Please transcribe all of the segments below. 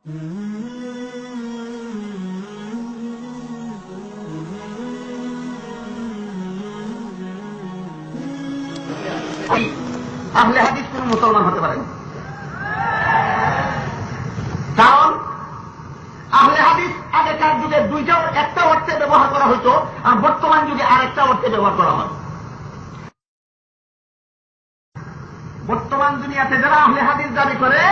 আহলে হাদিস কোন মুসলমান হতে পারে কারণ আহলে হাদিস আগেকার যুগে দুইটা একটা অর্থে ব্যবহার করা হতো, আর বর্তমান যুগে আরেকটা অর্থে ব্যবহার করা হয়। বর্তমান দুনিয়াতে যারা আহলে হাদিস দাবি করে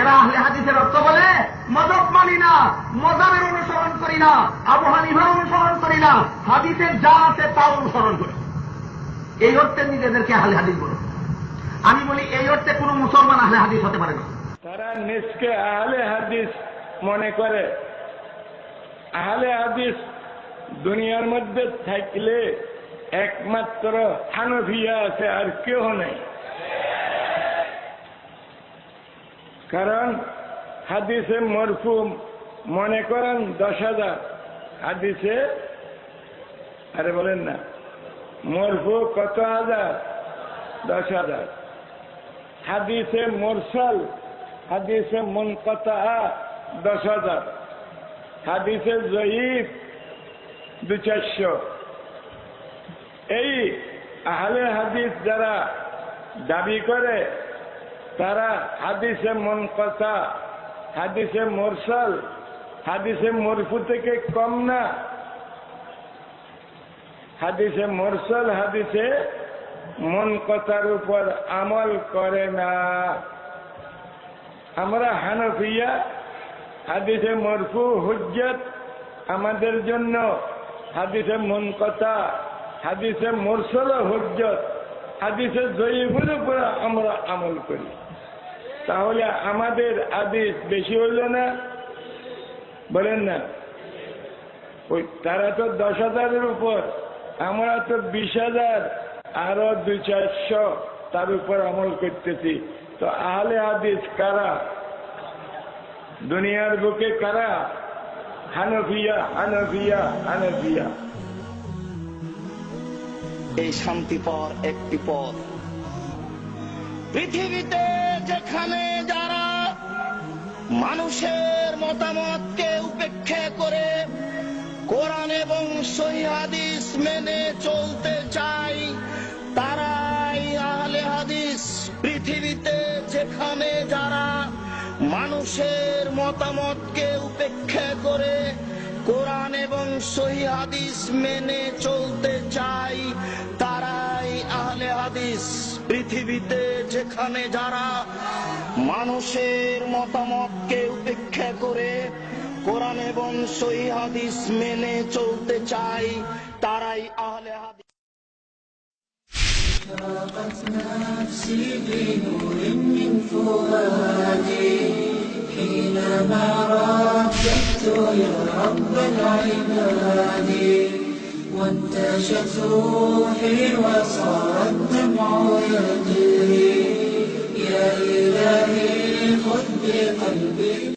এরা আহলে হাদিসের অর্থ বলে মদক মানি না, মজাবের অনুসরণ করি না আবহানিভার অনুসরণ করি না, হাদিসের যা আছে তা অনুসরণ করি। এই অর্থে নিজেদেরকে আহলে হাদিস বলো। আমি বলি, এই অর্থে কোন মুসলমান আহলে হাদিস হতে পারে না। তারা নিজকে আহলে হাদিস মনে করে। আহলে হাদিস দুনিয়ার মধ্যে থাকলে একমাত্র হানফিয়া আছে আর কেউ নেই। কারণ হাদিসে মরফুম মনে করেন দশ হাজার। হাদিসে, আরে বলেন না, মরফু কত হাজার? দশ হাজার। হাদিসে মোরসাল, হাদিসে মুনকতা দশ হাজার। হাদিসে জয়ীফ, দু চারশো। এই আহলে হাদিস যারা দাবি করে তারা হাদিসে মুনকতা হাদিসে মোরসাল, হাদিসে মরফু থেকে কম না। হাদিসে মোরসাল, হাদিসে মন কথার উপর আমল করে না। আমরা হানফিয়া, হাদিসে মরফু, হুজ্জত আমাদের জন্য। হাদিসে মন কথা হাদিসে মোরসল, হুজ্জত। হাদিসে জয়ীফের উপর আমরা আমল করি। তাহলে আমাদের হাদিস বেশি হইল না? বলেন না। ওই তারা তো দশ হাজারের উপর, আমরা তো বিশ হাজার, আরও দুই চারশো তার উপর আমল করতেছি। তো আহলে হাদিস কারা? দুনিয়ার বুকে কারা? হানফিয়া হানফিয়া হানফিয়া। এই শান্তি পর, একটি পথ পৃথিবীতে যেখানে যারা মানুষের মতামতকে উপেক্ষা করে কোরআন এবং সহিহাদিস মেনে চলতে চাই তারাই আহলে হাদিস। পৃথিবীতে যেখানে যারা মানুষের মতামতকে উপেক্ষা করে কোরআন এবং সহি হাদিস মেনে পৃথিবীতে যেখানে যারা মানুষের মতামতকে উপেক্ষা করে কোরআন এবং সহি হাদিস মেনে চলতে চাই তারাই আহলে হাদিস اشرقت نفسي بنور من فؤادي حينما رددت يا رب العباد وانتشت روحي وصار الدمع يجري يا إلهي خذ بقلبي.